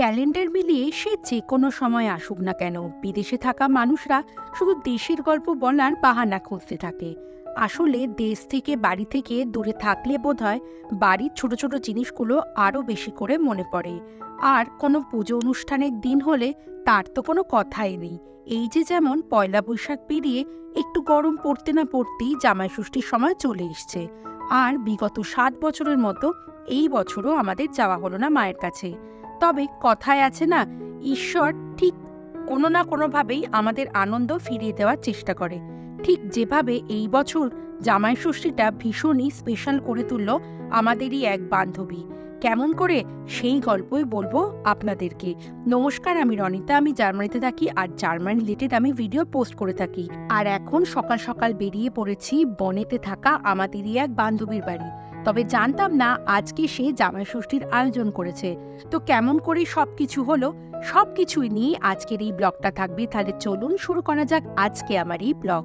Calendar মিলিয়ে সে যে কোনো সময় আসুক না কেন, বিদেশে থাকা মানুষরা শুধু দেশের গল্প বলার বাহানা খুঁজতে থাকে। আসলে দেশ থেকে বাড়ি থেকে দূরে থাকলে বোধহয় বাড়ির ছোট ছোট জিনিসগুলো আরও বেশি করে মনে পড়ে। আর কোনো পুজো অনুষ্ঠানের দিন হলে তার তো কোনো কথাই নেই। এই যে যেমন পয়লা বৈশাখ পেরিয়ে একটু গরম পড়তে না পড়তেই জামাই ষষ্ঠীর সময় চলে এসছে। আর বিগত সাত বছরের মতো এই বছরও আমাদের যাওয়া হলো না মায়ের কাছে। তবে কথায় আছে না, ঈশ্বর ঠিক কোনো না কোনোভাবেই আমাদের আনন্দ ফিরিয়ে দেওয়ার চেষ্টা করে। ঠিক যেভাবে এই বছর জামাই ষষ্ঠীটা ভীষণই স্পেশাল করে তুলল আমাদেরই এক বান্ধবী। কেমন করে সেই গল্পই বলব আপনাদেরকে। নমস্কার, আমি রনিতা, আমি জার্মানিতে থাকি আর জার্মান রিলেটেড আমি ভিডিও পোস্ট করে থাকি। আর এখন সকাল সকাল বেরিয়ে পড়েছি বনেতে থাকা আমাদেরই এক বান্ধবীর বাড়ি। তবে জানতাম না আজকে সে জামাই ষষ্ঠীর আয়োজন করেছে। তো কেমন করে সব কিছু হলো সব কিছুই নিয়ে আজকের এই ব্লগটা থাকবে। তাহলে চলুন শুরু করা যাক আজকে আমার এই ব্লগ।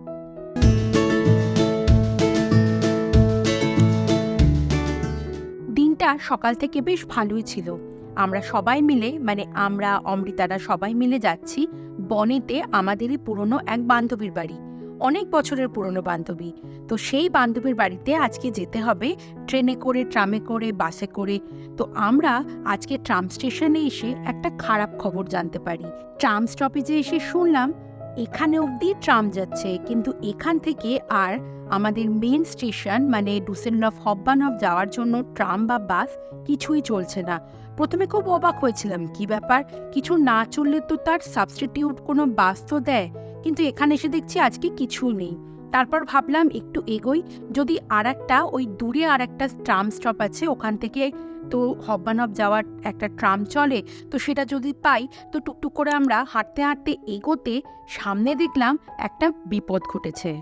দিনটা সকাল থেকে বেশ ভালোই ছিল। আমরা সবাই মিলে মানে আমরা, অমৃতারা সবাই মিলে যাচ্ছি বনেতে আমাদেরই পুরনো এক বান্ধবীর বাড়ি। অনেক বছরের পুরনো বান্ধবী। তো সেই বান্ধবীর বাড়িতে আজকে যেতে হবে, ট্রেনে করে, ট্রামে করে, বাসে করে। তো আমরা আজকে ট্রাম স্টেশনে এসে একটা খারাপ খবর জানতে পারি। ট্রাম স্টপেজে এসে শুনলাম, এখানে অবধি ট্রাম যাচ্ছে, কিন্তু এখান থেকে আর আমাদের মেন স্টেশন মানে ডুসেনলফ হব্বানফ যাওয়ার জন্য ট্রাম বা বাস কিছুই চলছে না। প্রথমে খুব অবাক হয়েছিলাম, কি ব্যাপার? কিছু না চললে তো তার সাবস্টিটিউট কোনো বাস তো দেয়? কিন্তু এখানে এসে দেখছি আজকে কিছু নেই। তারপর ভাবলাম একটু এগোই, যদি আর একটা ওই দূরে আর একটা ট্রাম স্টপ আছে, ওখান থেকে তো হব্বানব যাওয়ার একটা ট্রাম চলে, তো সেটা যদি পাই, তো টুকটুক করে আমরা হাঁটতে হাঁটতে এগোতে সামনে দেখলাম একটা বিপদ ঘটেছে।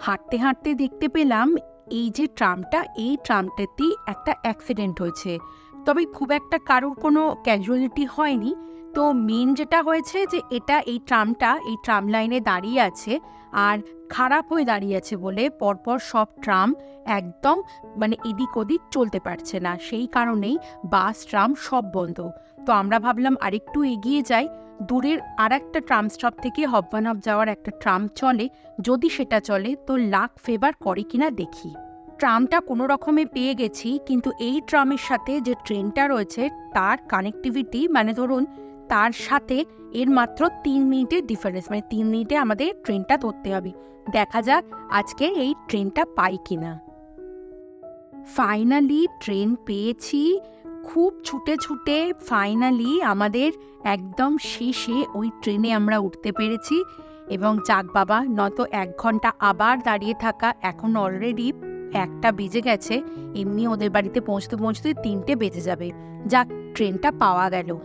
হাঁটতে হাঁটতে দেখতে পেলাম এই যে ট্রামটা, এই ট্রামটাতেই একটা অ্যাক্সিডেন্ট হয়েছে। তবে খুব একটা কারোর কোনো ক্যাজুয়ালিটি হয়নি। তো মেন যেটা হয়েছে যে এটা এই ট্রামটা এই ট্রাম লাইনে দাঁড়িয়ে আছে আর খারাপ হয়ে দাঁড়িয়ে আছে বলে পরপর সব ট্রাম একদম মানে এদিক ওদিক চলতে পারছে না। সেই কারণেই বাস ট্রাম সব বন্ধ। তো আমরা ভাবলাম আরেকটু এগিয়ে যাই। দূরের আর একটা ট্রাম স্টপ থেকে হব্বানব যাওয়ার একটা ট্রাম চলে। যদি সেটা চলে তো লাক ফেভার করে কিনা দেখি। ট্রামটা কোনো রকমে পেয়ে গেছি, কিন্তু এই ট্রামের সাথে যে ট্রেনটা রয়েছে, তার কানেক্টিভিটি মানে ধরুন তার সাথে এর মাত্র তিন মিনিটের ডিফারেন্স মানে তিন মিনিটে আমাদের ট্রেনটা ধরতে হবে। দেখা যাক আজকে এই ট্রেনটা পাই কিনা। ফাইনালি ট্রেন পেয়েছি। খুব ছুটে ছুটে ফাইনালি আমাদের একদম শেষে ওই ট্রেনে আমরা উঠতে পেরেছি। এবং যাক বাবা, নয়তো এক ঘণ্টা আবার দাঁড়িয়ে থাকা, এখন অলরেডি একটা বেজে গেছে, এমনি ওদের বাড়িতে পৌঁছতে পৌঁছতে তিনটে বেজে যাবে। যাক ট্রেনটা পাওয়া গেল।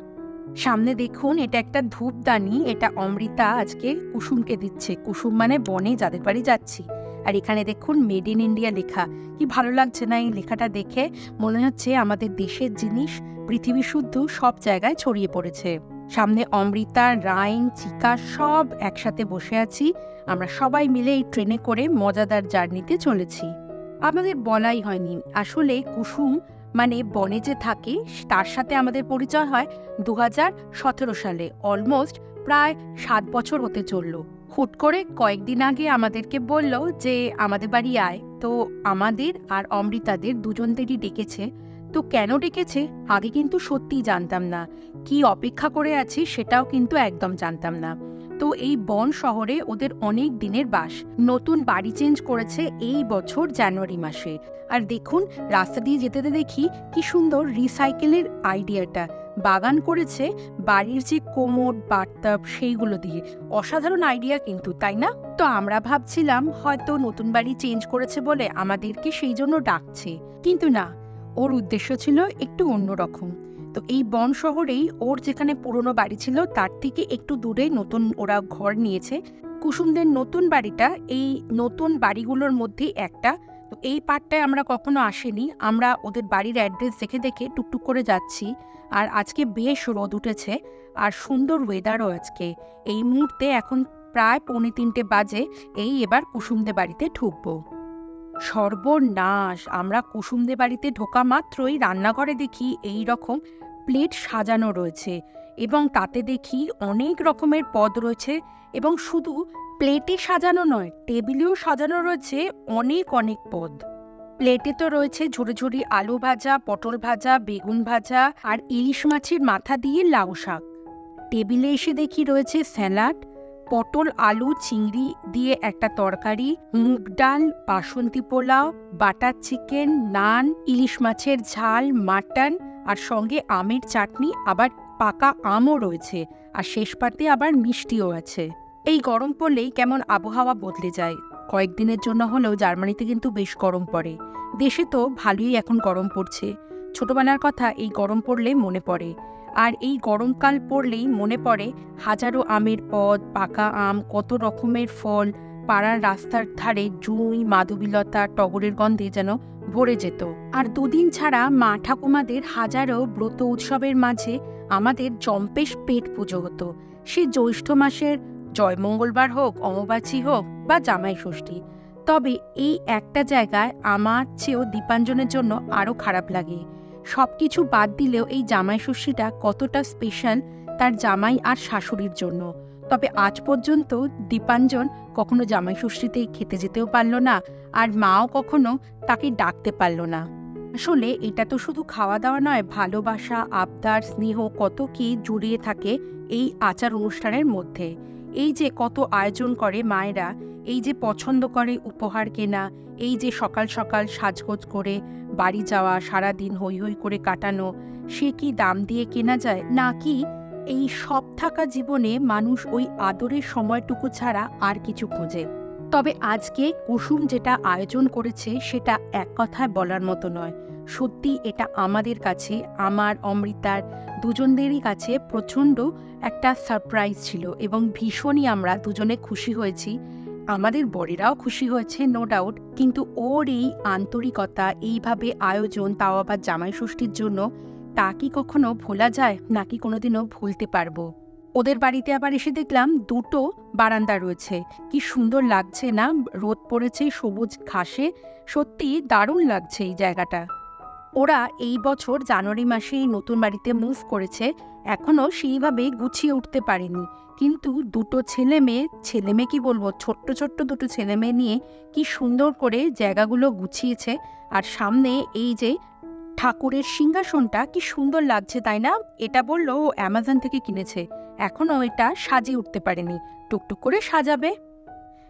সামনে দেখুন, এটা একটা ধূপদানি, এটা অমৃতা আজকে কুসুমকে দিচ্ছে। কুসুম মানে বনে যাদের বাড়ি যাচ্ছি। আর এখানে দেখুন মেড ইন ইন্ডিয়া লেখা। কি ভালো লাগছে না এই লেখাটা দেখে? মনে হচ্ছে আমাদের দেশের জিনিস পৃথিবী শুদ্ধ সব জায়গায় ছড়িয়ে পড়েছে। সামনে অমৃতা, রাইন, চিকা সব একসাথে বসে আছি। আমরা সবাই মিলে এই ট্রেনে করে মজাদার জার্নিতে চলেছি। আমাদের বলাই হয়নি। আসলে কুসুম মানে বনে যে থাকে, তার সাথে আমাদের পরিচয় হয় দু সালে। অলমোস্ট প্রায় সাত বছর হতে চলল। হুট করে কয়েকদিন আগে আমাদেরকে বলল যে, আমাদের বাড়ি আয়। তো আমাদের আর অমৃতাদের দুজনদেরই ডেকেছে। তো কেন ডেকেছে? আগে কিন্তু সত্যিই জানতাম না। কি অপেক্ষা করে আছি সেটাও কিন্তু একদম জানতাম না। তো এই বন শহরে ওদের অনেক দিনের বাস। নতুন বাড়ি চেঞ্জ করেছে এই বছর জানুয়ারি মাসে। আর দেখুন, রাস্তা দিয়ে যেতে দেখি কি সুন্দর রিসাইকেলের আইডিয়াটা। বাগান করেছে, বাড়ির যে কোমর বার্তাব সেইগুলো দিয়ে। অসাধারণ আইডিয়া কিন্তু, তাই না? তো আমরা ভাবছিলাম হয়তো নতুন বাড়ি চেঞ্জ করেছে বলে আমাদেরকে সেই জন্য ডাকছে। কিন্তু না, ওর উদ্দেশ্য ছিল একটু অন্যরকম। তো এই বন শহরেই ওর যেখানে পুরনো বাড়ি ছিল, তার থেকে একটু দূরে নতুন ওরা ঘর নিয়েছে। কুসুমদের নতুন বাড়িটা, এই নতুন বাড়িগুলোর মধ্যে একটা। তো এই পার্টটায় আমরা কখনো আসেনি। আমরা ওদের বাড়ির অ্যাড্রেস দেখে দেখে টুকটুক করে যাচ্ছি। আর আজকে বেশ রোদ উঠেছে আর সুন্দর ওয়েদারও আজকে। এই মুহূর্তে এখন প্রায় পৌনে তিনটে বাজে। এই এবার কুসুমদের বাড়িতে ঢুকবো। সর্বনাশ। আমরা কুসুমদের বাড়িতে ঢোকা মাত্রই রান্নাঘরে দেখি এই রকম প্লেট সাজানো রয়েছে এবং তাতে দেখি অনেক রকমের পদ রয়েছে এবং শুধু প্লেটে সাজানো নয়, টেবিলেও সাজানো রয়েছে অনেক অনেক পদ। প্লেটে তো রয়েছে ঝুড়ি ঝুড়ি আলু ভাজা, পটল ভাজা, বেগুন ভাজা আর ইলিশ মাছের মাথা দিয়ে লাউ শাক। টেবিলে এসে দেখি রয়েছে স্যালাড পটল, আলু, চিংড়ি দিয়ে একটা তরকারি, মুগ ডাল, বাসন্তী পোলাও, বাটার চিকেন, নান, ইলিশ মাছের ঝাল, মাটন আর সঙ্গে আমের চাটনি, আবার পাকা আমও রয়েছে আর শেষ পাতে আবার মিষ্টিও আছে। এই গরম পড়লেই কেমন আবহাওয়া বদলে যায়। কয়েকদিনের জন্য হলেও জার্মানিতে কিন্তু বেশ গরম পড়ে। দেশে তো ভালোই এখন গরম পড়ছে। ছোটবেলার কথা এই গরম পড়লে মনে পড়ে। আর এই গরমকাল পড়লেই মনে পড়ে হাজারো আমের পদ, পাকা আম, কত রকমের ফল। পাড়ার রাস্তার ধারে জুঁই মাধবীলতা টগরের গন্ধে যেন ভরে যেত। আর দুদিন ছাড়া মা ঠাকুমাদের হাজারো ব্রত উৎসবের মাঝে আমাদের জম্পেশ পেট পুজো হতো। সে জ্যৈষ্ঠ মাসের জয় মঙ্গলবার হোক অমাবাসী হোক বা জামাই ষষ্ঠী। তবে এই একটা জায়গায় আমার চেয়েও দীপাঞ্জনের জন্য আরও খারাপ লাগে। সব কিছু বাদ দিলেও এই জামাই ষষ্ঠীটা কতটা স্পেশাল তার জামাই আর শাশুড়ির জন্য। তবে আজ পর্যন্ত দীপাঞ্জন কখনো জামাই ষষ্ঠীতে খেতে যেতেও পারল না আর মাও কখনো তাকে ডাকতে পারল না। আসলে এটা তো শুধু খাওয়া দাওয়া নয়, ভালোবাসা, আবদার, স্নেহ কত কি জড়িয়ে থাকে এই আচার অনুষ্ঠানের মধ্যে। এই যে কত আয়োজন করে মায়েরা, এই যে পছন্দ করে উপহার কেনা, এই যে সকাল সকাল সাজগোজ করে বাড়ি যাওয়া সারা দিন হই হই করে কাটানো, সে কি দাম দিয়ে কেনা যায়? নাকি এই সব থাকা জীবনে মানুষ ওই আদরের সময়টুকু ছাড়া আর কিছু খোঁজে? তবে আজকে কুসুম যেটা আয়োজন করেছে সেটা এক কথায় বলার মতো নয়। সত্যি এটা আমাদের কাছে, আমার, অমৃতার দুজনদেরই কাছে প্রচণ্ড একটা সারপ্রাইজ ছিল এবং ভীষণই আমরা দুজনে খুশি হয়েছি আমাদের বরেরাও খুশি হয়েছে নো ডাউট কিন্তু ওর এই আন্তরিকতা, এইভাবে আয়োজন, তাও আবার জামাই ষষ্ঠীর জন্য, তা কি কখনো ভোলা যায়, নাকি কোনোদিনও ভুলতে পারব? ওদের বাড়িতে আবার এসে দেখলাম দুটো বারান্দা রয়েছে। কি সুন্দর লাগছে না? রোদ পড়েছে, সবুজ ঘাসে। সত্যি দারুণ লাগছে এই জায়গাটা। ওরা এই বছর জানুয়ারি মাসে নতুন বাড়িতে মুভ করেছে। এখনও সেইভাবে গুছিয়ে উঠতে পারেনি। কিন্তু দুটো ছেলে মেয়ে ছেলে মেয়ে কি বলব? ছোট্ট ছোট্ট দুটো ছেলে মেয়ে নিয়ে কি সুন্দর করে জায়গাগুলো গুছিয়েছে। আর সামনে এই যে ঠাকুরের সিংহাসনটা কি সুন্দর লাগছে, তাই না? এটা বলল ও অ্যামাজন থেকে কিনেছে। এখনও এটা সাজিয়ে উঠতে পারেনি। টুকটুক করে সাজাবে।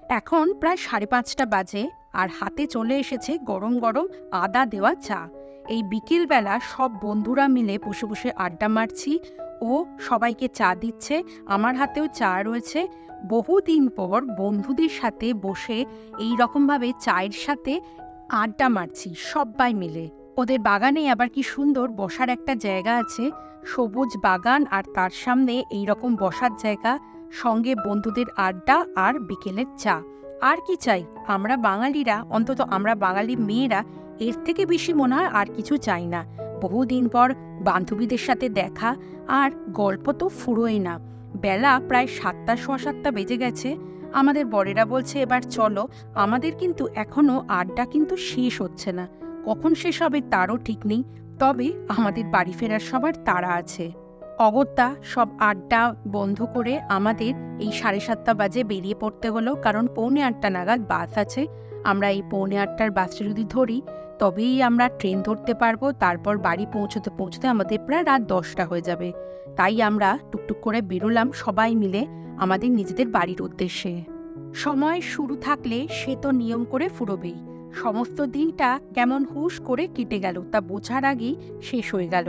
এখন প্রায় সাড়ে পাঁচটা বাজে আর হাতে চলে এসেছে গরম গরম আদা দেওয়া চা। এই বিকেলবেলা সব বন্ধুরা মিলে বসে বসে আড্ডা মারছি ও সবাইকে চা দিচ্ছে। আমার হাতেও চা রয়েছে। বহুদিন পর বন্ধুদের সাথে বসে এই রকমভাবে চায়ের সাথে আড্ডা মারছি সবাই মিলে। ওদের বাগানে আবার কি সুন্দর বসার একটা জায়গা আছে। সবুজ বাগান আর তার সামনে এই রকম বসার জায়গা। সঙ্গে বন্ধুদের আড্ডা আর বিকেলের চা। আর কি চাই? আমরা বাঙালিরা, অন্তত আমরা বাঙালি মেয়েরা এর থেকে বেশি মনে হয় আর কিছু চাই না। বহুদিন পর বান্ধবীদের সাথে দেখা আর গল্প তো ফুরোয় না। বেলা প্রায় সাতটা, সোয়া সাতটা বেজে গেছে। আমাদের বরেরা বলছে, এবার চলো, আমাদের কিন্তু এখনও আড্ডা কিন্তু শেষ হচ্ছে না। কখন শেষ হবে তারও ঠিক নেই। তবে আমাদের বাড়ি ফেরার সবার তাড়া আছে। অগত্যা সব আড্ডা বন্ধ করে আমাদের এই সাড়ে সাতটা বাজে বেরিয়ে পড়তে হলো, কারণ পৌনে আটটা নাগাদ বাস আছে। আমরা এই পৌনে আটটার বাসটা যদি ধরি তবেই আমরা ট্রেন ধরতে পারব, তারপর বাড়ি পৌঁছতে পৌঁছতে আমাদের প্রায় রাত দশটা হয়ে যাবে। তাই আমরা টুকটুক করে বেরোলাম সবাই মিলে আমাদের নিজেদের বাড়ির উদ্দেশ্যে। সময় শুরু থাকলে সে তো নিয়ম করে ফুরবেই। সমস্ত দিনটা কেমন হুশ করে কেটে গেল তা বোঝার আগেই শেষ হয়ে গেল।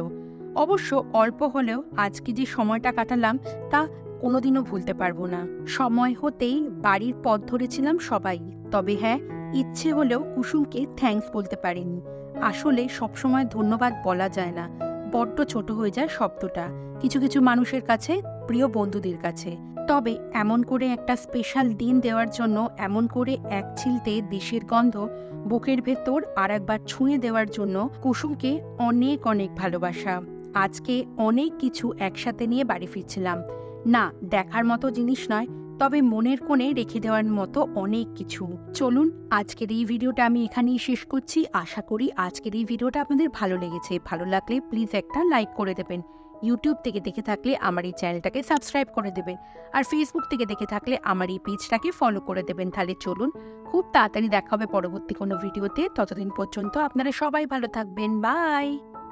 অবশ্য অল্প হলেও আজকে যে সময়টা কাটালাম তা কোনোদিনও ভুলতে পারব না। সময় হতেই বাড়ির পথ ধরেছিলাম সবাই। তবে হ্যাঁ ইচ্ছে হলেও কুসুমকে থ্যাংকস বলতে পারিনি। আসলে সবসময় ধন্যবাদ বলা যায় না। বড্ড ছোট হয়ে যায় শব্দটা, কিছু কিছু মানুষের কাছে, প্রিয় বন্ধুদের কাছে। তবে এমন করে একটা স্পেশাল দিন দেওয়ার জন্য এমন করে এক ছিলতে দেশের গন্ধ বুকের ভেতর আর একবার ছুঁয়ে দেওয়ার জন্য কুসুমকে অনেক অনেক ভালোবাসা। আজকে অনেক কিছু একসাথে নিয়ে বাড়ি ফিরছিলাম। না, দেখার মতো জিনিস নয় তবে মনের কোণে রেখে দেওয়ার মতো অনেক কিছু। চলুন, আজকের এই ভিডিওটা আমি এখানেই শেষ করছি। আশা করি আজকের এই ভিডিওটা আপনাদের ভালো লেগেছে। ভালো লাগলে প্লিজ একটা লাইক করে দেবেন। ইউটিউব থেকে দেখে থাকলে আমার এই চ্যানেলটাকে সাবস্ক্রাইব করে দেবেন। আর ফেসবুক থেকে দেখে থাকলে আমার এই পেজটাকে ফলো করে দেবেন। তাহলে চলুন, খুব তাড়াতাড়ি দেখা হবে পরবর্তী কোনো ভিডিওতে। ততদিন পর্যন্ত আপনারা সবাই ভালো থাকবেন। বাই